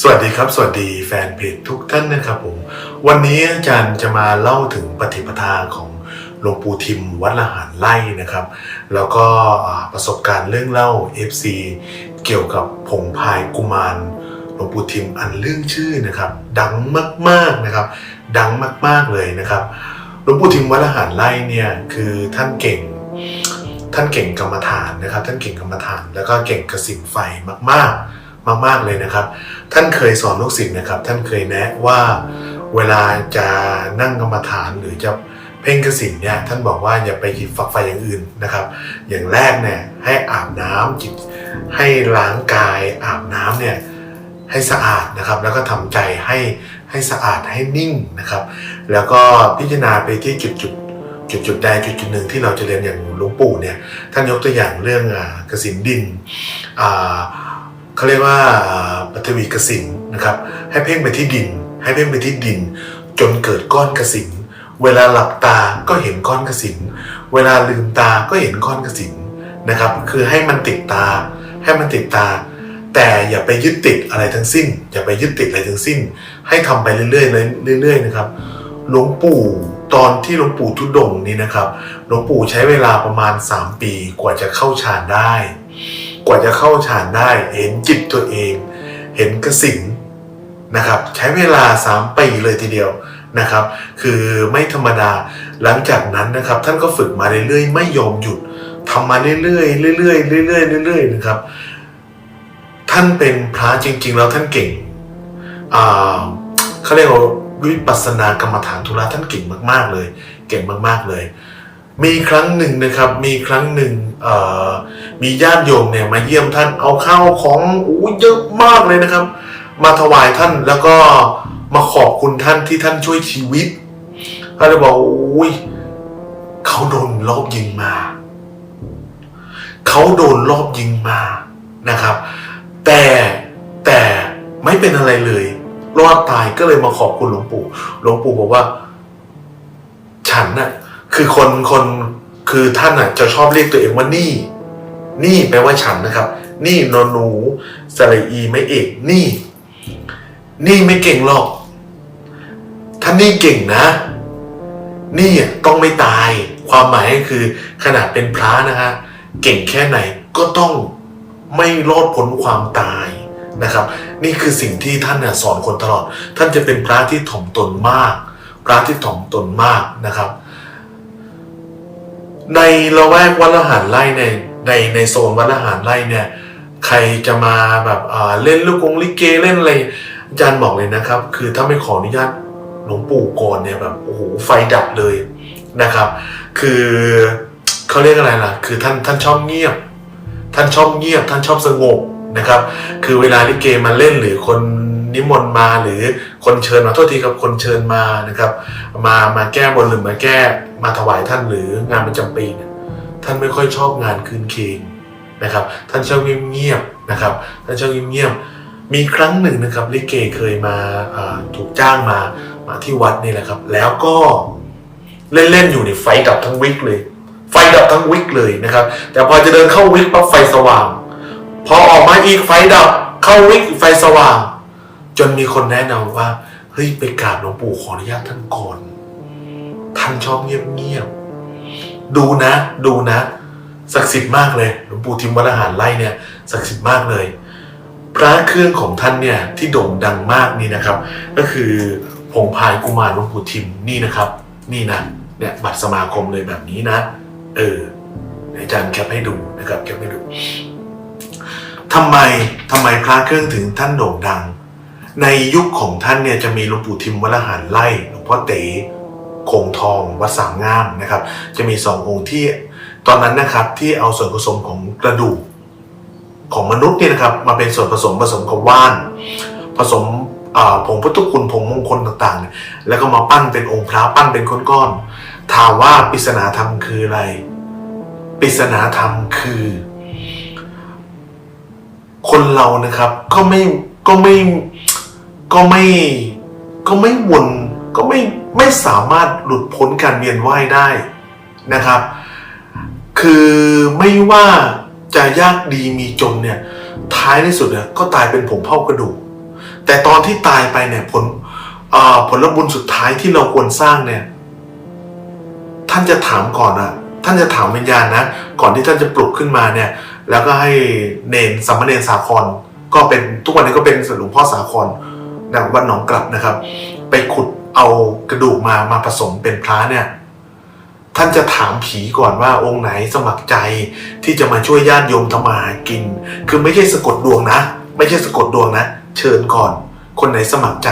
สวัสดีครับ สวัสดีแฟนเพจทุกท่านนะครับผม วันนี้อาจารย์จะมาเล่าถึงปฏิปทาของหลวงปู่ทิมวัดละหารไล่นะครับ แล้วก็ประสบการณ์เรื่องเล่า FC เกี่ยวกับผงพายกุมารหลวงปู่ทิมอันเรื่องชื่อนะครับ ดังมากๆนะครับ ดังมากๆเลยนะครับหลวงปู่ทิมวัดละหารไล่เนี่ยคือท่านเก่งท่านเก่งกรรมฐานนะครับ ท่านเก่งกรรมฐาน แล้วก็เก่งกระสินไฟมากๆ มาก ๆ เลยนะครับ ท่านเคยสอนลูกศิษย์นะครับ ท่านเคยแนะว่าเวลาจะนั่งกรรมฐานหรือจะเพ่งกสินเนี่ยท่านบอกว่าอย่าไปหยิบฝักไฟอย่างอื่นนะครับ อย่างแรกเนี่ยให้อาบน้ำจิตให้ล้างกายอาบน้ำเนี่ยให้สะอาดนะครับ แล้วก็ทำใจให้ให้สะอาดให้นิ่งนะครับ แล้วก็พิจารณาไปที่จุดจุดจุดจุดใดจุดจุดหนึ่งที่เราจะเรียนอย่างหลวงปู่เนี่ยท่านยกตัวอย่างเรื่องอกสินดินอ่า เขาเรียกว่าปฐวีกสินนะครับให้เพ่งไปที่ดิน ให้เพ่งไปที่ดิน จนเกิดก้อนกสินเวลาหลับตาก็เห็นก้อนกสินเวลาลืมตาก็เห็นก้อนกสินนะครับ คือให้มันติดตา ให้มันติดตา แต่อย่าไปยึดติดอะไรทั้งสิ้น อย่าไปยึดติดอะไรทั้งสิ้น ให้ทำไปเรื่อยๆเลยเรื่อย ๆ นะครับหลวงปู่ตอนที่หลวงปู่ทุดงนี่นะครับหลวงปู่ใช้เวลาประมาณ 3 ปีกว่าจะเข้าฌานได้ กว่าจะเข้าฌานได้ เห็นจิตตัวเอง เห็นกสินนะครับ ใช้เวลา 3 ปีเลยทีเดียวนะครับ คือไม่ธรรมดาหลังจากนั้นนะครับ ท่านก็ฝึกมาเรื่อยๆ ไม่ยอมหยุดทำมาเรื่อยๆเรื่อยๆเรื่อยๆเรื่อยๆนะครับ ท่านเป็นพระจริง ๆ แล้วท่านเก่งเขาเรียกว่าวิปัสสนากรรมฐานธุระท่านเก่งมาก ๆเลย เก่งมาก ๆเลย มีครั้งหนึ่งนะครับ มีครั้งหนึ่งมีญาติโยมเนี่ยมาเยี่ยมท่านเอาข้าวของอู้เยอะมากเลยนะครับ มาถวายท่านแล้วก็มาขอบคุณท่านที่ท่านช่วยชีวิตเขาเลยบอกอุ้ยเขาโดนรอบยิงมา เขาโดนรอบยิงมานะครับ แต่แต่ไม่เป็นอะไรเลย รอดตายก็เลยมาขอบคุณหลวงปู่ หลวงปู่บอกว่า ฉันน่ะ คือคนคนคือท่านน่ะจะชอบเรียกตัวเองว่านี่ นี่แปลว่าฉันนะครับ นี่นอนหนูสระอีไม่เอกนี่ นี่ไม่เก่งหรอกถ้านี่เก่งนะ นี่อะต้องไม่ตาย ความหมายก็คือขนาดเป็นพระนะฮะเก่งแค่ไหนก็ต้องไม่รอดพ้นความตายนะครับ นี่คือสิ่งที่ท่านน่ะสอนคนตลอด ท่านจะเป็นพระที่ถ่อมตนมาก พระที่ถ่อมตนมากนะครับ ในละแวกวัดละหารไร่ในในในโซนวัดละหารไร่เนี่ย ใครจะมาแบบเล่นลูกกงลิเกเล่นอะไรอาจารย์บอกเลยนะครับ คือถ้าไม่ขออนุญาตหลวงปู่ก่อนเนี่ยแบบโอ้โหไฟดับเลยนะครับ คือเขาเรียกอะไรล่ะ คือท่านท่านชอบเงียบ ท่านชอบเงียบ ท่านชอบสงบนะครับ คือเวลาลิเกมาเล่นหรือคน นิมนต์มาหรือคนเชิญมาโทษทีครับคนเชิญมานะครับ มามาแก้บนหรือมาแก้มาถวายท่านหรืองานประจำปีเนี่ยท่านไม่ค่อยชอบงานคืนเคงนะครับ ท่านชอบเงียบๆนะครับท่านชอบเงียบๆมีครั้งหนึ่งนะครับลิเกเคยมาอ่าถูกจ้างมามาที่วัดนี่แหละครับ แล้วก็เล่นๆอยู่ในไฟดับทั้งวิกเลย ไฟดับทั้งวิกเลยนะครับ แต่พอจะเดินเข้าวิกปั๊บไฟสว่าง พอออกมาอีกไฟดับเข้าวิกไฟสว่าง จนมีคนแนะนำว่าเฮ้ยไปกราบหลวงปู่ขออนุญาตท่านก่อนท่านชอบเงียบๆดูนะ ดูนะศักดิ์สิทธิ์มากเลยหลวงปู่ทิมวัดอาหารไล่เนี่ยศักดิ์สิทธิ์มากเลย พระเครื่องของท่านเนี่ยที่โด่งดังมากนี่นะครับ ก็คือผงพายกุมารหลวงปู่ทิมนี่นะครับ นี่นะเนี่ยบัตรสมาคมเลยแบบนี้นะ เอออาจารย์แคปให้ดูนะครับแคปให้ดูทำไมทำไมพระเครื่องถึงท่านโด่งดัง ในยุคของท่านเนี่ยจะมีหลวงปู่ทิมวัลหารไล่หลวงพ่อเต๋คงทองวัดสามงามนะครับ จะมีสององค์ที่ตอนนั้นนะครับที่เอาส่วนผสมของกระดูกของมนุษย์เนี่ยนะครับมาเป็นส่วนผสมผสมกับว่าน ผสมผงพุทธคุณผงมงคลต่างๆ แล้วก็มาปั้นเป็นองค์พระปั้นเป็นก้อนๆถามว่าปริศนาธรรมคืออะไรปริศนาธรรมคือ คนเรานะครับก็ไม่ก็ไม่ ก็ไม่ก็ไม่วนก็ไม่ไม่สามารถหลุดพ้นการเวียนว่ายได้นะครับ คือไม่ว่าจะยากดีมีจนเนี่ยท้ายที่สุดเนี่ยก็ตายเป็นผงเผากระดูก แต่ตอนที่ตายไปเนี่ยผลอ่อผลบุญสุดท้ายที่เราควรสร้างเนี่ย ท่านจะถามก่อนอะท่านจะถามวิญญาณนะก่อนที่ท่านจะปลุกขึ้นมาเนี่ย แล้วก็ให้เนนสัมมาเนนสาครก็เป็นทุกวันนี้ก็เป็นหลวงพ่อสาคร นะวัดหนองกลับนะครับ ไปขุดเอากระดูกมามาผสมเป็นพระเนี่ย ท่านจะถามผีก่อนว่าองค์ไหนสมัครใจที่จะมาช่วยญาติโยมทำมาหากิน คือไม่ใช่สะกดดวงนะ ไม่ใช่สะกดดวงนะ เชิญก่อน คนไหนสมัครใจ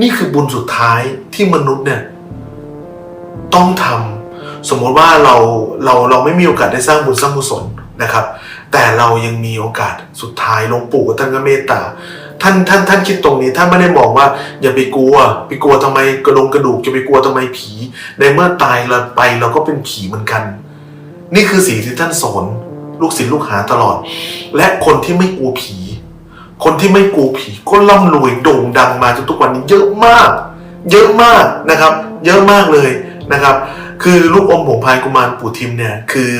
นี่คือบุญสุดท้ายที่มนุษย์เนี่ย ต้องทำสมมติว่าเราเราเราไม่มีโอกาสได้สร้างบุญสร้างกุศลนะครับ แต่เรายังมีโอกาสสุดท้ายหลวงปู่ท่านก็เมตตา ท่านท่านท่านคิดตรงนี้ท่านไม่ได้มองว่า อย่าไปกลัว ไปกลัวทำไมกระดงกระดูกจะไปกลัวทำไมผี ในเมื่อตายเราไปเราก็เป็นผีเหมือนกัน นี่คือสิ่งที่ท่านสอนลูกศิษย์ลูกหาตลอด และคนที่ไม่กลัวผี คนที่ไม่กลัวผีก็ร่ำรวยโด่งดังมาจนทุกวันนี้เยอะมาก เยอะมากนะครับ เยอะมากเลยนะครับ คือลูกอมผงพายกุมารปู่ทิมเนี่ยคือ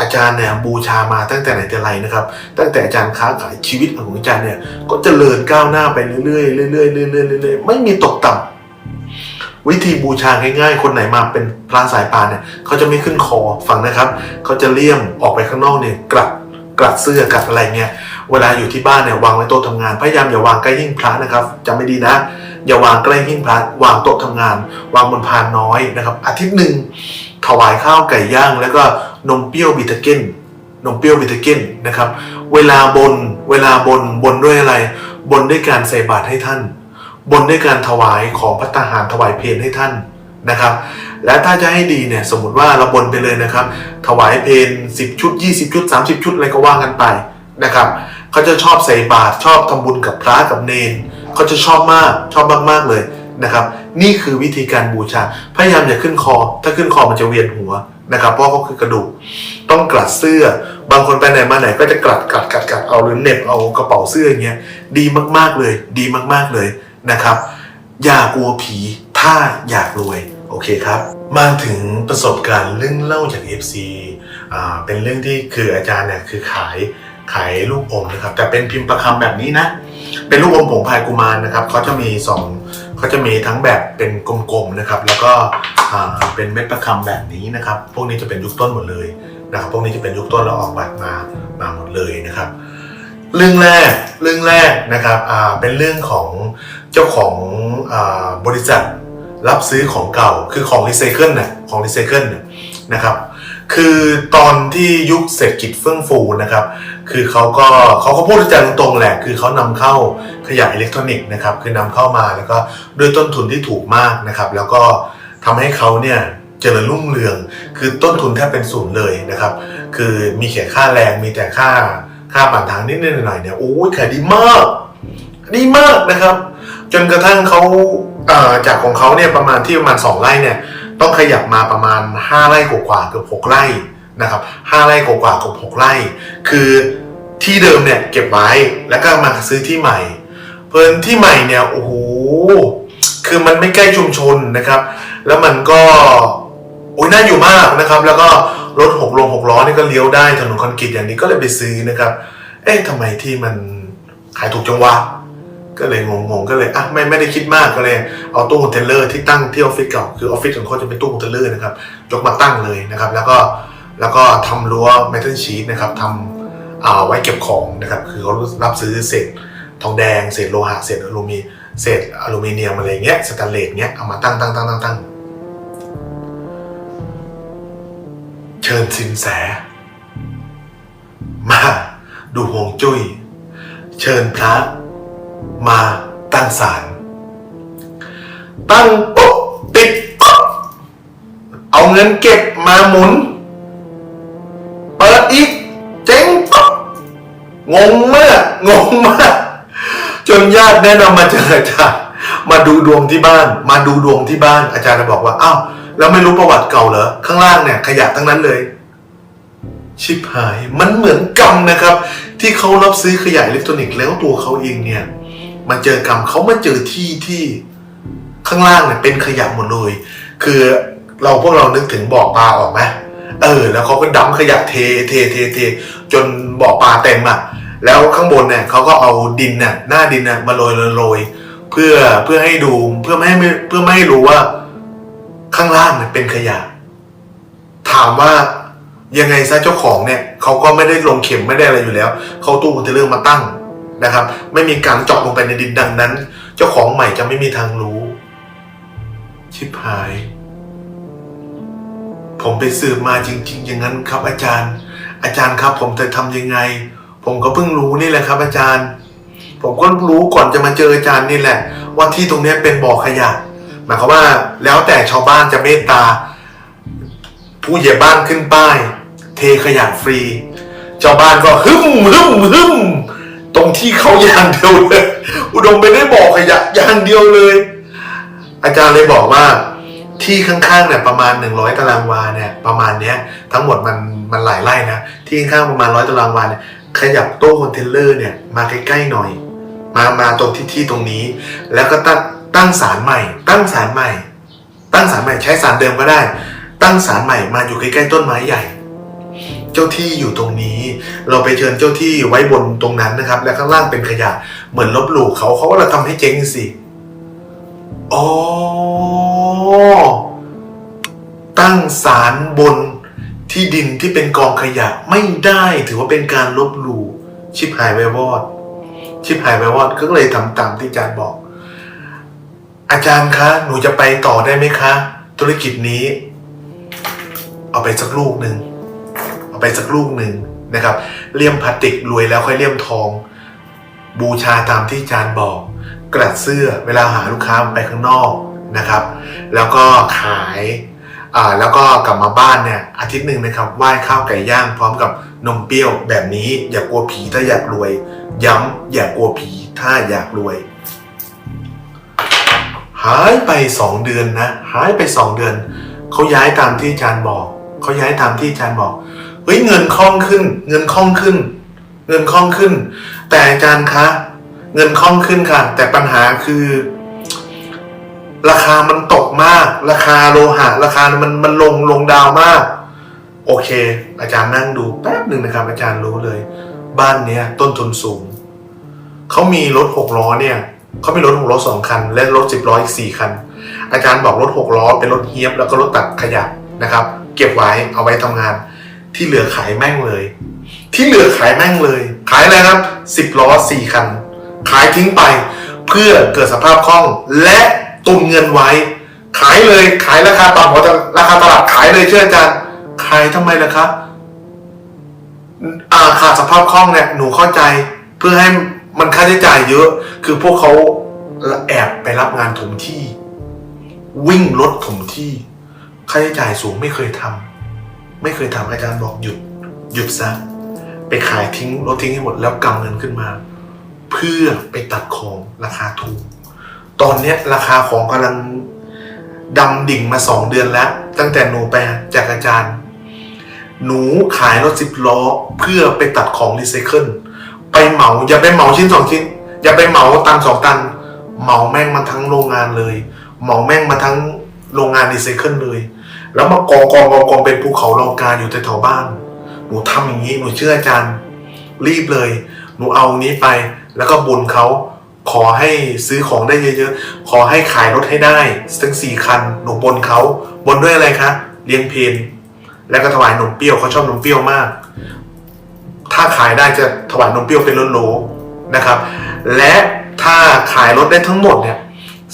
อาจารย์เนี่ยบูชามาตั้งแต่ไหนแต่ไรนะครับ ตั้งแต่อาจารย์ค้าขายชีวิตของอาจารย์เนี่ยก็เจริญก้าวหน้าไปเรื่อยๆเรื่อยๆเรื่อยๆเรื่อยๆไม่มีตกต่ำวิธีบูชาง่ายๆ คนไหนมาเป็นพระสายปานเนี่ยเขาจะไม่ขึ้นคอฟังนะครับเขาจะเลี่ยมออกไปข้างนอกเนี่ยกลัดกลัดเสื้อกลัดอะไรเงี้ยเวลาอยู่ที่บ้านเนี่ยวางไว้โต๊ะทำงาน พยายามอย่าวางใกล้หิ้งพระนะครับจำไม่ดีนะ อย่าวางใกล้หิ้งพระวางโต๊ะทำงาน วางบนพานน้อยนะครับ อาทิตย์หนึ่งถวายข้าวไก่ย่างแล้วก็ นมเปรี้ยวบิทเกนนมเปรี้ยวบิทเกนนะครับ เวลาบนเวลาบนบนด้วยอะไร บนด้วยการใส่บาตรให้ท่าน บนด้วยการถวายของพัตตาหารถวายเพลให้ท่านนะครับ และถ้าจะให้ดีเนี่ยสมมติว่าเราบนไปเลยนะครับ ถวายเพล10 ชุด 20 ชุด 30 ชุดอะไรก็ว่ากันไปนะครับเขาจะชอบใส่บาตรชอบทำบุญกับพระกับเนนเขาจะชอบมากชอบมากๆเลยนะครับ นี่คือวิธีการบูชา พยายามอย่าขึ้นคอ ถ้าขึ้นคอมันจะเวียนหัว นะครับเพราะเขาคือกระดูกต้องกลัดเสื้อ บางคนไปไหนมาไหนก็จะกลัดกลัดกลัดกลัดเอาหรือเหน็บเอากระเป๋าเสื้ออย่างเงี้ยดีมากๆเลย ดีมากๆเลยนะครับ อย่ากลัวผีถ้าอยากรวยโอเคครับ มาถึงประสบการณ์เรื่องเล่าจาก FC อ่าเป็นเรื่องที่คืออาจารย์เนี่ยคือขายขายลูกอมนะครับแต่เป็นพิมพ์ประคำแบบนี้นะ เป็นลูกอมผงพายกุมารนะครับเขาจะมีสอง เขาจะมีทั้งแบบเป็นกลมๆนะครับ แล้วก็เป็นเม็ดประคำแบบนี้นะครับ พวกนี้จะเป็นยุคต้นหมดเลยนะครับ พวกนี้จะเป็นยุคต้นแล้วออกบัตรมามาหมดเลยนะครับ เรื่องแรกเรื่องแรกนะครับเป็นเรื่องของเจ้าของอบริษัทรับซื้อของเก่าคือของรีไซเคิลน่ะของรีไซเคิลนะครับ คือตอนที่ยุคเศรษฐกิจเฟื่องฟูนะครับ คือเขาก็เขาก็พูดใจตรงๆแหละ คือเขานำเข้าขยะอิเล็กทรอนิกส์นะครับคือนำเข้ามาแล้วก็ด้วยต้นทุนที่ถูกมากนะครับ แล้วก็ทำให้เขาเนี่ยเจริญรุ่งเรือง คือต้นทุนแทบเป็นศูนย์เลยนะครับ คือมีแค่ค่าแรงมีแต่ค่าค่าผ่านทางนิดๆหน่อยๆเนี่ยโอ้ยขายดีมาก ดีมากนะครับ จนกระทั่งเขาเอ่อจากของเขาเนี่ยประมาณที่ประมาณ 2 ไร่เนี่ยต้องขยับมาประมาณ 5 ไร่กว่าๆเกือบ6ไร่ นะครับ5ไร่กว่ากือบ6ไร่ คือที่เดิมเนี่ยเก็บไว้แล้วก็มาซื้อที่ใหม่ เพลินที่ใหม่เนี่ยโอ้โหคือมันไม่ใกล้ชุมชนนะครับ แล้วมันก็โอ้ยน่าอยู่มากนะครับ แล้วก็รถหกลงหกล้อนี่ก็เลี้ยวได้ถนนคอนกรีตอย่างนี้ก็เลยไปซื้อนะครับ เอ๊ะทำไมที่มันขายถูกจังวะก็เลยงงๆก็เลยอะไม่ไม่ได้คิดมากก็เลยเอาตู้คอนเทนเนอร์ที่ตั้งที่ออฟฟิศเก่าคือออฟฟิศของเขาจะเป็นตู้คอนเทนเนอร์นะครับยกมาตั้งเลยนะครับ แล้วก็ แล้วก็ทำรั้วเมทัลชีตนะครับทำอ่าไว้เก็บของนะครับ คือเขารับซื้อเศษทองแดง เศษโลหะ เศษอลูมิเศษอลูมิเนียมอะไรเงี้ย สแตนเลสเงี้ย เอามาตั้งตั้งตั้งตั้งตั้งเชิญสินแส มาดูฮวงจุ้ย เชิญพระ มาตั้งศาล ตั้งปุ๊บติดปุ๊บเอาเงินเก็บมาหมุน ปิดอีกเจ๊งปุ๊บงงมากงงมาก จนญาติแนะนำมาเจออาจารย์มาดูดวงที่บ้าน มาดูดวงที่บ้าน อาจารย์บอกว่าอ้าวแล้วไม่รู้ประวัติเก่าเหรอข้างล่างเนี่ยขยะทั้งนั้นเลย ชิบหายมันเหมือนกรรมนะครับ ที่เขารับซื้อขยะอิเล็กทรอนิกส์แล้วตัวเขาเองเนี่ยมาเจอกรรมเขามาเจอที่ที่ข้างล่างเนี่ยเป็นขยะหมดเลย คือเราพวกเรานึกถึงบ่อปลาออกไหม เออ แล้วเขาก็ดั้มขยะเทเทเทเทจนบ่อปลาเต็มอะ แล้วข้างบนเนี่ยเขาก็เอาดินน่ะหน้าดินน่ะมาโรยโรยเพื่อเพื่อให้ดูเพื่อไม่ให้เพื่อไม่ให้รู้ว่า ข้างล่างเนี่ยเป็นขยะ ถามว่ายังไงซะเจ้าของเนี่ยเขาก็ไม่ได้ลงเข็มไม่ได้อะไรอยู่แล้วเขาตู้คอนเทนเนอร์มาตั้งนะครับ ไม่มีการเจาะลงไปในดินดังนั้น เจ้าของใหม่จะไม่มีทางรู้ ชิบหาย ผมไปสืบมาจริง ๆ อย่างนั้นครับ อาจารย์ อาจารย์ครับ ผมจะทำยังไง ผมก็เพิ่งรู้นี่แหละครับ อาจารย์ ผมก็รู้ก่อนจะมาเจออาจารย์นี่แหละ ว่าที่ตรงนี้เป็นบ่อขยะหมายความว่าแล้วแต่ชาวบ้านจะเมตตา ผู้ใหญ่บ้านขึ้นป้าย เทขยะฟรีชาวบ้านก็ฮึมฮึมฮึมตรงที่เขาอย่างเดียวเลย อุดมไปได้วยบ่อขยะอย่างเดียวเลย อาจารย์เลยบอกว่า ที่ข้างๆเนี่ยประมาณ 100 ตารางวาเนี่ยประมาณเนี้ยทั้งหมดมันมันหลายไร่นะที่ข้างๆประมาณร้อยตารางวาเนี่ยขยับต๊ะคอนเทนเนอร์เนี่ยมาใกล้ๆหน่อย มามาตรงที่ที่ตรงนี้ แล้วก็ตั้งตั้งศาลใหม่ ตั้งศาลใหม่ ตั้งศาลใหม่ใช้ศาลเดิมก็ได้ ตั้งศาลใหม่มาอยู่ใกล้ๆต้นไม้ใหญ่ เจ้าที่อยู่ตรงนี้ เราไปเชิญเจ้าที่ไว้บนตรงนั้นนะครับ และข้างล่างเป็นขยะเหมือนลบหลู่เขาเขาก็เลยทำให้เจ๊งสิอ๋อ ตั้งศาลบนที่ดินที่เป็นกองขยะไม่ได้ถือว่าเป็นการลบหลู่ชิบหายไววอด ชิบหายไววอดก็เลยทำตามที่อาจารย์บอก อาจารย์คะหนูจะไปต่อได้ไหมคะ ธุรกิจนี้ เอาไปสักลูกหนึ่งเอาไปสักลูกหนึ่งนะครับเลี่ยมพลาสติกรวยแล้วค่อยเลี่ยมทอง บูชาตามที่อาจารย์บอก กระดเสื้อเวลาหาลูกค้าไปข้างนอก นะครับ แล้วก็ขายอ่าแล้วก็กลับมาบ้านเนี่ยอาทิตย์หนึ่งนะครับไหว้ข้าวไก่ย่างพร้อมกับนมเปรี้ยวแบบนี้อย่ากลัวผีถ้าอยากรวย ย้ำอย่ากลัวผีถ้าอยากรวย หายไปสองเดือนนะหายไปสองเดือนเขาย้ายตามที่อาจารย์บอกเขาย้ายตามที่อาจารย์บอกเฮ้ยเงินคล่องขึ้น เงินคล่องขึ้น เงินคล่องขึ้น แต่อาจารย์คะเงินคล่องขึ้นค่ะ แต่ปัญหาคือ ราคามันตกมาก ราคาโลหะ ราคามันมันลงลงดาวมาก โอเค อาจารย์นั่งดูแป๊บหนึ่งนะครับ อาจารย์รู้เลย บ้านเนี้ยต้นทุนสูงเขามีรถหกล้อเนี่ยเขามีรถหกล้อสองคัน และรถสิบล้ออีกสี่คัน อาจารย์บอกรถหกล้อเป็นรถเฮียบแล้วก็รถตักขยะนะครับ เก็บไว้เอาไว้ทำงาน ที่เหลือขายแม่งเลย ที่เหลือขายแม่งเลย ขายอะไรครับสิบล้อสี่คัน ขายทิ้งไปเพื่อเกิดสภาพคล่องและ ตุนเงินไว้ ขายเลยขายราคาต่ำกว่าราคาตลาดขายเลยเชื่ออาจารย์ขายทำไมล่ะครับอ่าขาดสภาพคล่องเนี่ยหนูเข้าใจเพื่อให้มันค่าใช้จ่ายเยอะ คือพวกเขาแอบไปรับงานถมที่ วิ่งรถถมที่ ค่าใช้จ่ายสูงไม่เคยทำไม่เคยทำอาจารย์บอกหยุด หยุดซะไปขายทิ้งรถทิ้งให้หมดแล้วกำเงินขึ้นมา เพื่อไปตัดของราคาถูก ตอนเนี้ยราคาของกำลังดำดิ่งมาสองเดือนแล้ว ตั้งแต่หนูไปจากอาจารย์ หนูขายรถสิบล้อเพื่อไปตัดของรีไซเคิลไปเหมาอย่าไปเหมาชิ้นสองชิ้น อย่าไปเหมาตันสองตัน เหมาแม่งมาทั้งโรงงานเลย เหมาแม่งมาทั้งโรงงานรีไซเคิลเลย แล้วมากองกองกองกองเป็นภูเขาโลกาอยู่แถวบ้าน หนูทำอย่างนี้หนูเชื่ออาจารย์ รีบเลย หนูเอานี้ไปแล้วก็บุญเขา ขอให้ซื้อของได้เยอะๆ ขอให้ขายรถให้ได้ทั้งสี่คันหนูบนเขาบนด้วยอะไรคะเลี้ยงเพนแล้วก็ถวายนมเปรี้ยวเขาชอบนมเปรี้ยวมาก ถ้าขายได้จะถวายนมเปรี้ยวเป็นโลนะครับ และถ้าขายรถได้ทั้งหมดเนี่ย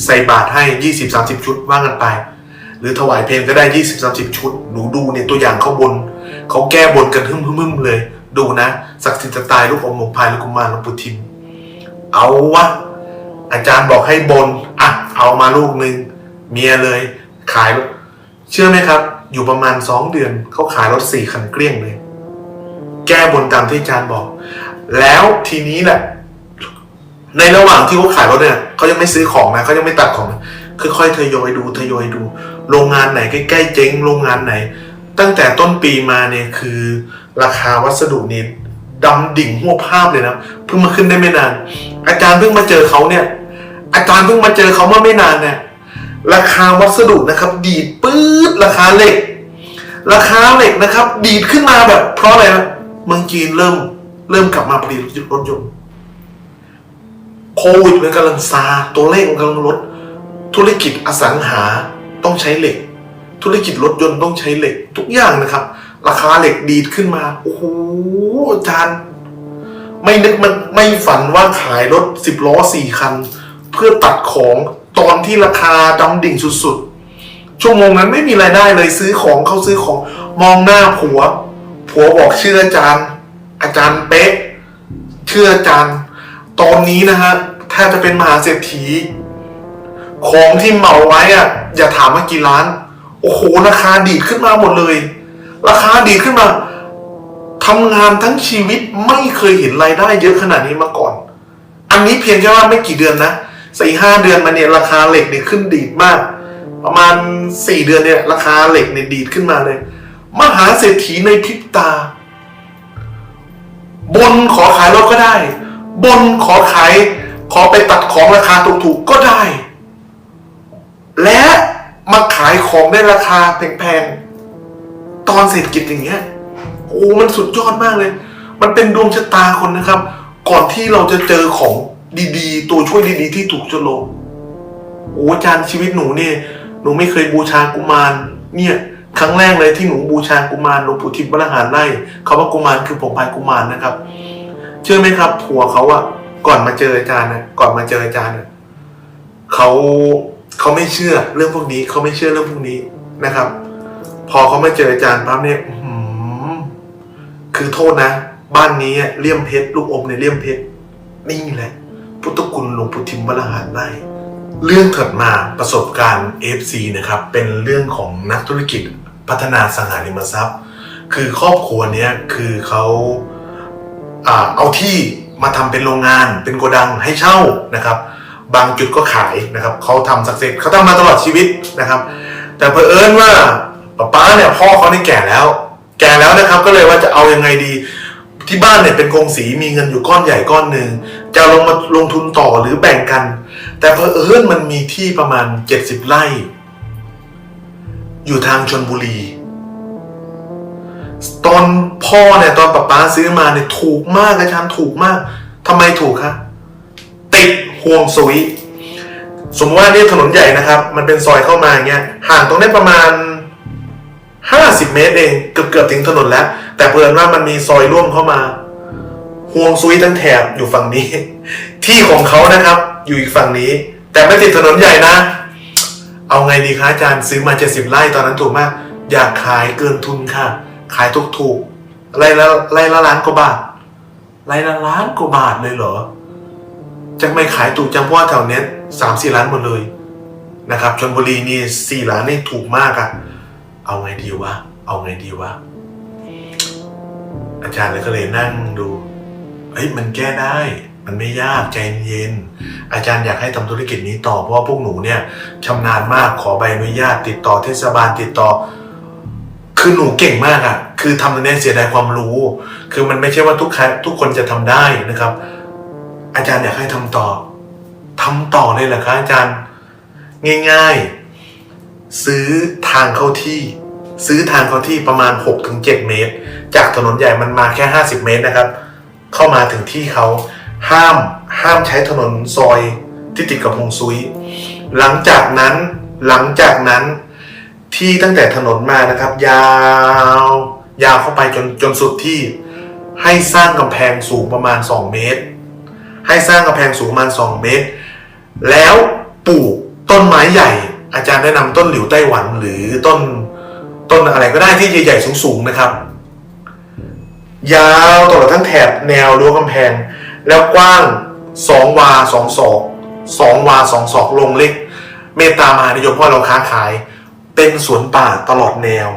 ใส่บาทให้ 20-30 ชุดว่ากันไป หรือถวายเพลงก็ได้ 20-30 ชุด หนูดูเนี่ยตัวอย่างเขาบน เขาแก้บนกันหึ่มฮึมๆเลย ดูนะศักดิ์สิทธิ์จะตายลูกอมหมกพายลูกกุมารหลวงปู่ทิม เอาวะ อาจารย์บอกให้บนอะเอามาลูกหนึ่งเมียเลยขายรถเชื่อไหมครับ อยู่ประมาณสองเดือนเขาขายรถสี่คันเกลี้ยงเลย แก้บนตามที่อาจารย์บอก แล้วทีนี้แหละในระหว่างที่เขาขายรถเนี่ยเขายังไม่ซื้อของนะเขายังไม่ตัดของนะค่อยๆทยอยดูทยอยดู โรงงานไหนใกล้ๆเจ๊งโรงงานไหน ตั้งแต่ต้นปีมาเนี่ยคือ ราคาวัสดุนี่ ดำดิ่งหัวภาพเลยนะเพิ่งมาขึ้นได้ไม่นาน อาจารย์เพิ่งมาเจอเขาเนี่ย อาจารย์เพิ่งมาเจอเขาเมื่อไม่นานเนี่ยราคาวัสดุนะครับ ดีดปื๊ดราคาเหล็ก ราคาเหล็กนะครับ ดีดขึ้นมาแบบ เพราะอะไรนะเมืองจีนเริ่ม เริ่มกลับมาผลิตรถยนต์โควิดมันกำลังซาตัวเลขมันกำลังลด ธุรกิจอสังหาต้องใช้เหล็ก ธุรกิจรถยนต์ต้องใช้เหล็ก ทุกอย่างนะครับ ราคาเหล็กดีดขึ้นมา โอ้โหอาจารย์ ไม่นึกมันไม่ฝันว่าขายรถสิบล้อสี่คัน เพื่อตัดของตอนที่ราคาดำดิ่งสุดๆ ชั่วโมงนั้นไม่มีรายได้เลยซื้อของเขาซื้อของ มองหน้าผัว ผัวบอกเชื่ออาจารย์ อาจารย์เป๊ะเชื่ออาจารย์ ตอนนี้นะฮะแทบจะเป็นมหาเศรษฐี ของที่เหมาไว้อะอย่าถามว่ากี่ล้าน โอ้โหราคาดีดขึ้นมาหมดเลย ราคาดีขึ้นมาทำงานทั้งชีวิตไม่เคยเห็นรายได้เยอะขนาดนี้มาก่อน อันนี้เพียงแค่ว่าไม่กี่เดือนนะสี่ห้าเดือนมาเนี่ยราคาเหล็กเนี่ยขึ้นดีดมาก ประมาณสี่เดือนเนี่ยราคาเหล็กเนี่ยดีดขึ้นมาเลย มหาเศรษฐีในพริบตา บนขอขายรถก็ได้ บนขอขายขอไปตัดของราคาถูกๆก็ได้ และมาขายของได้ราคาแพงๆ ตอนเศรษฐกิจอย่างเงี้ยโอ้มันสุดยอดมากเลย มันเป็นดวงชะตาคนนะครับ ก่อนที่เราจะเจอของดีๆ ตัวช่วยดีๆ ที่ถูกจโลงโอ้อาจารย์ชีวิตหนูเนี่ยหนูไม่เคยบูชากุมารเนี่ยครั้งแรกเลยที่หนูบูชากุมารหลวงปู่ทิพย์วรหารไล่เขาว่ากุมารคือผมพายกุมารนะครับ เชื่อไหมครับผัวเขาอะก่อนมาเจออาจารย์นะก่อนมาเจออาจารย์นะเขาเขาไม่เชื่อเรื่องพวกนี้เขาไม่เชื่อเรื่องพวกนี้นะครับ พอเขามาเจออาจารย์ปั๊บเนี่ยคือโทษนะ บ้านนี้อะเลี่ยมเพชรลูกอมในเลี่ยมเพชรนี่แหละ พุทธคุณหลวงปู่ทิมวรหารไล่เรื่องถัดมาประสบการณ์ FC นะครับ เป็นเรื่องของนักธุรกิจพัฒนาสังหาริมทรัพย์ คือครอบครัวเนี้ยคือเขาอเอาที่มาทำเป็นโรงงานเป็นโกดังให้เช่านะครับ บางจุดก็ขายนะครับเขาทำสักเซสเขาทำมาตลอดชีวิตนะครับ แต่เผอิญว่า ป๊าป๊าเนี่ยพ่อเขานี่แก่แล้ว แก่แล้วนะครับก็เลยว่าจะเอายังไงดี ที่บ้านเนี่ยเป็นกองสีมีเงินอยู่ก้อนใหญ่ก้อนหนึ่งจะลงมาลงทุนต่อหรือแบ่งกัน แต่เผอิญมันมีที่ประมาณ 70 ไร่ อยู่ทางชนบุรี ตอนพ่อเนี่ยตอนป๊าป๊าซื้อมาเนี่ยถูกมากอาจารย์ถูกมากทำไมถูกครับติดห่วงซุยสมมติว่านี่ถนนใหญ่นะครับ มันเป็นซอยเข้ามาอย่างเงี้ยห่างตรงนี้ประมาณ 50 เมตรเองเกือบเกือบถึงถนนแล้ว แต่เพื่อนว่ามันมีซอยร่วมเข้ามาห่วงซุยทั้งแถบอยู่ฝั่งนี้ ที่ของเขานะครับ อยู่อีกฝั่งนี้ แต่ไม่ติดถนนใหญ่นะ เอาไงดีคะอาจารย์ซื้อมา 70ไร่ตอนนั้นถูกมาก อยากขายเกินทุนค่ะ ขายถูกๆไร่ละไร่ละล้านกว่าบาทไร่ละล้านกว่าบาทเลยเหรอจะไม่ขายถูกจังเพราะว่าแถวเนี้ยสามสี่ล้านหมดเลยนะครับชนบุรีนี่สี่ล้านนี่ถูกมากอะ เอาไงดีวะ เอาไงดีวะ อาจารย์เลยก็เลยนั่งดู เฮ้ยมันแก้ได้ มันไม่ยากใจเย็น อาจารย์อยากให้ทำธุรกิจนี้ต่อเพราะว่าพวกหนูเนี่ยชำนาญมากขอใบอนุญาตติดต่อเทศบาลติดต่อ คือหนูเก่งมากอะคือทำตรงนี้เสียดายความรู้ คือมันไม่ใช่ว่าทุกใครทุกคนจะทำได้นะครับ อาจารย์อยากให้ทำต่อทำต่อเลยเหรอคะอาจารย์ ง่าย ๆ ซื้อทางเข้าที่ ซื้อทางเข้าที่ประมาณ 6-7 เมตร จากถนนใหญ่มันมาแค่ 50 เมตรนะครับ เข้ามาถึงที่เขาห้ามห้ามใช้ถนนซอยที่ติดกับฮงซุย หลังจากนั้นหลังจากนั้นที่ตั้งแต่ถนนมานะครับ ยาว ยาวเข้าไปจนจนสุดที่ให้สร้างกำแพงสูงประมาณ 2 เมตร ให้สร้างกำแพงสูงประมาณ 2 เมตร แล้วปลูกต้นไม้ใหญ่ อาจารย์แนะนำต้นหลิวไต้หวันหรือต้น ต้นอะไรก็ได้ที่ใหญ่ๆสูงๆนะครับ ยาวตลอดทั้งแถบแนวรั้วกำแพง แล้วกว้าง2วา2ศอก2วา2ศอกลงเล็ก เมตตามหานิยมเพราะเราค้าขาย เป็นสวนป่าตลอดแนว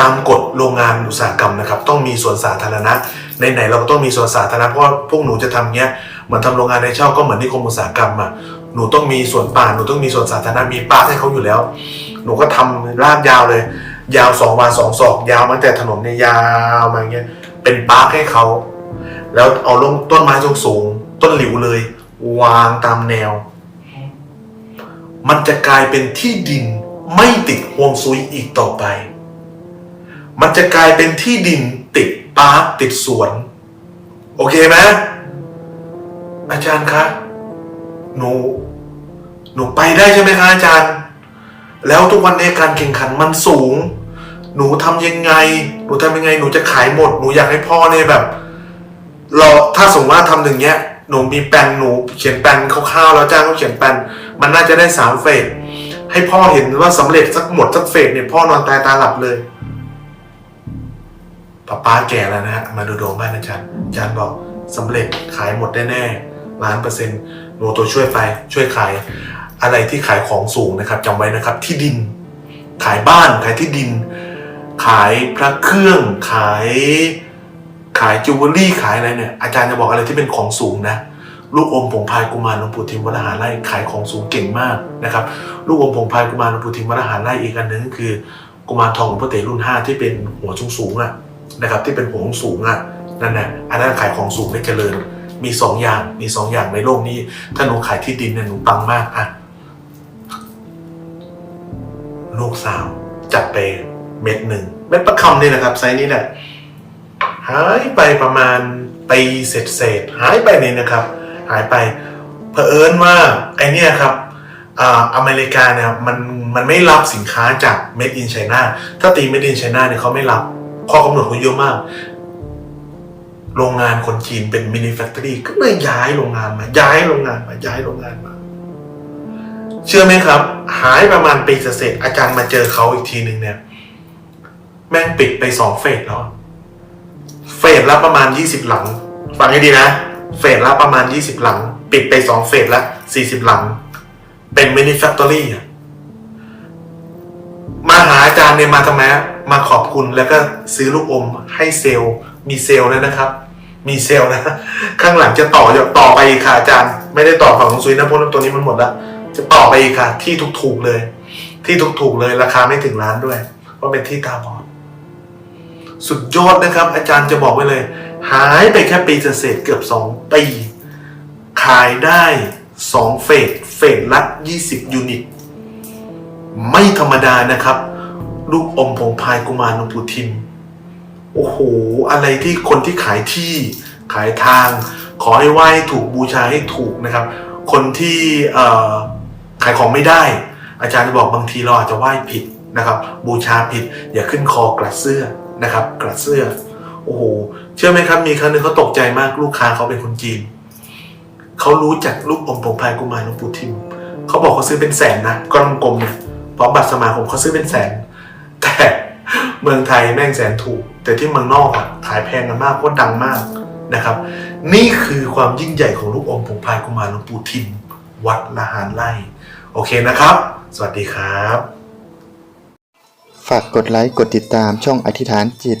ตามกฎโรงงานอุตสาหกรรมนะครับ ต้องมีสวนสาธารณะไหนๆเราก็ต้องมีสวนสาธารณะเพราะว่าพวกหนูจะทำเนี้ยเหมือนทำโรงงานในเช่าก็เหมือนนิคมอุตสาหกรรมอะหนูต้องมีสวนป่าหนูต้องมีสวนสาธารณะมีปาให้เขาอยู่แล้ว หนูก็ทำลากยาวเลย ยาวสองวาสองศอก ยาวมาตั้งแต่ถนนเนี่ยยาวมาอย่างเงี้ยเป็นปาร์คให้เขา แล้วเอาลงต้นไม้สูงๆต้นหลิวเลย วางตามแนว มันจะกลายเป็นที่ดินไม่ติดห่วงซุยอีกต่อไป มันจะกลายเป็นที่ดินติดปาร์คติดสวน โอเคไหมอาจารย์คะหนู หนูไปได้ใช่ไหมคะอาจารย์ แล้วทุกวันนี้การแข่งขันมันสูง หนูทำยังไง หนูทำยังไง หนูจะขายหมด หนูอยากให้พ่อเนี่ยแบบเราถ้าสมมติว่าทำอย่างเงี้ย หนูมีแปลนหนูเขียนแปลนคร่าวๆแล้วจ้างเขาเขียนแปลนมันน่าจะได้สามเฟสให้พ่อเห็นว่าสำเร็จสักหมดสักเฟสเนี่ยพ่อนอนตายตาหลับเลยป้าป้าแก่แล้วนะฮะมาดูดวงบ้านอาจารย์อาจารย์บอกสำเร็จขายหมดแน่ๆล้านเปอร์เซ็นต์หนูตัวช่วยไฟช่วยขาย อะไรที่ขายของสูงนะครับจำไว้นะครับที่ดิน ขายบ้านขายที่ดิน ขายพระเครื่องขายขายจิวเวลรี่ขายอะไรเนี่ยอาจารย์จะบอกอะไรที่เป็นของสูงนะลูกอมผงพายกุมารหลวงปู่ทิมวัดหารไร่ขายของสูงเก่งมากนะครับลูกอมผงพายกุมารหลวงปู่ทิมวัดหารไร่อีกอันหนึ่งก็คือกุมารทองหลวงพ่อเต๋รุ่นห้าที่เป็นหัวสูงสูงอะนะครับที่เป็นหัวสูงอะนั่นแหละอันนั้นขายของสูงได้เจริญมีสองอย่างมีสองอย่างในโลกนี้ ถ้าหนูขายที่ดินเนี่ยหนูปังมากอะ ลูกสาว จัดไปเม็ดหนึ่งเม็ดประคำนี่นะครับไซส์นี้แหละหายไปประมาณปีเศษเศษๆหายไปนี่นะครับ หายไปเผอิญว่าไอเนี่ยครับอ่าอเมริกาเนี่ยมันมันไม่รับสินค้าจาก Made in China ถ้าตี Made in China เนี่ยเขาไม่รับข้อกำหนดเขาเยอะมาก โรงงานคนจีนเป็นมินิแฟคทอรี่ก็เลยย้ายโรงงานมา ย้ายโรงงานมาย้ายโรงงานมา เชื่อไหมครับ หายประมาณปีเศษอาจารย์มาเจอเขาอีกทีหนึ่งเนี่ย แม่งปิดไปสองเฟสแล้ว เฟสละประมาณ20หลัง ฟังให้ดีนะ เฟสละประมาณ20หลัง ปิดไป2เฟสละ40หลัง เป็นมินิแฟคทอรี่อะมาหาอาจารย์เนี่ยมาทำไมมาขอบคุณแล้วก็ซื้อลูกอมให้เซลล์ มีเซลล์แล้วนะครับ มีเซลล์นะ ข้างหลังจะต่อจะต่อไปอีกค่ะอาจารย์ ไม่ได้ต่อฝั่งของซุยนะเพราะตัวนี้มันหมดแล้ว จะต่อไปอีกค่ะ ที่ถูกๆเลย ที่ถูกๆเลย ราคาไม่ถึงล้านด้วยเพราะเป็นที่ตาบอดสุดยอดนะครับ อาจารย์จะบอกไว้เลย หายไปแค่ปีเศษเกือบสองปี ขายได้สองเฟสเฟสละ20ยูนิต ไม่ธรรมดานะครับ ลูกอมผงพายกุมารหลวงปู่ทิม โอ้โห อะไรที่คนที่ขายที่ขายทาง ขอให้ไหว้ถูกบูชาให้ถูกนะครับ คนที่ ขายของไม่ได้ อาจารย์จะบอกบางทีเราอาจจะไหว้ผิดนะครับ บูชาผิด อย่าขึ้นคอกระเสื้อนะครับ กระเสื้อ โอ้โห เชื่อไหมครับ มีครั้งหนึ่งเขาตกใจมากลูกค้าเขาเป็นคนจีน เขารู้จักลูกอมผงพายกุมารหลวงปู่ทิม เขาบอกเขาซื้อเป็นแสนนะก้อนกลมเนี่ยพร้อมบัตรสมาคมเขาซื้อเป็นแสน แต่เมืองไทยแม่งแสนถูก แต่ที่เมืองนอกอะขายแพงกันมากเพราะดังมากนะครับ นี่คือความยิ่งใหญ่ของลูกอมผงพายกุมารหลวงปู่ทิม วัดละหารไร่ โอเคนะครับ สวัสดีครับ ฝากกดไลค์กดติดตามช่องอธิษฐานจิต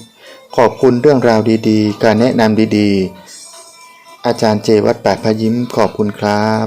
ขอบคุณเรื่องราวดีๆ การแนะนำดีๆ อาจารย์เจวัดปดพยิ้มขอบคุณครับ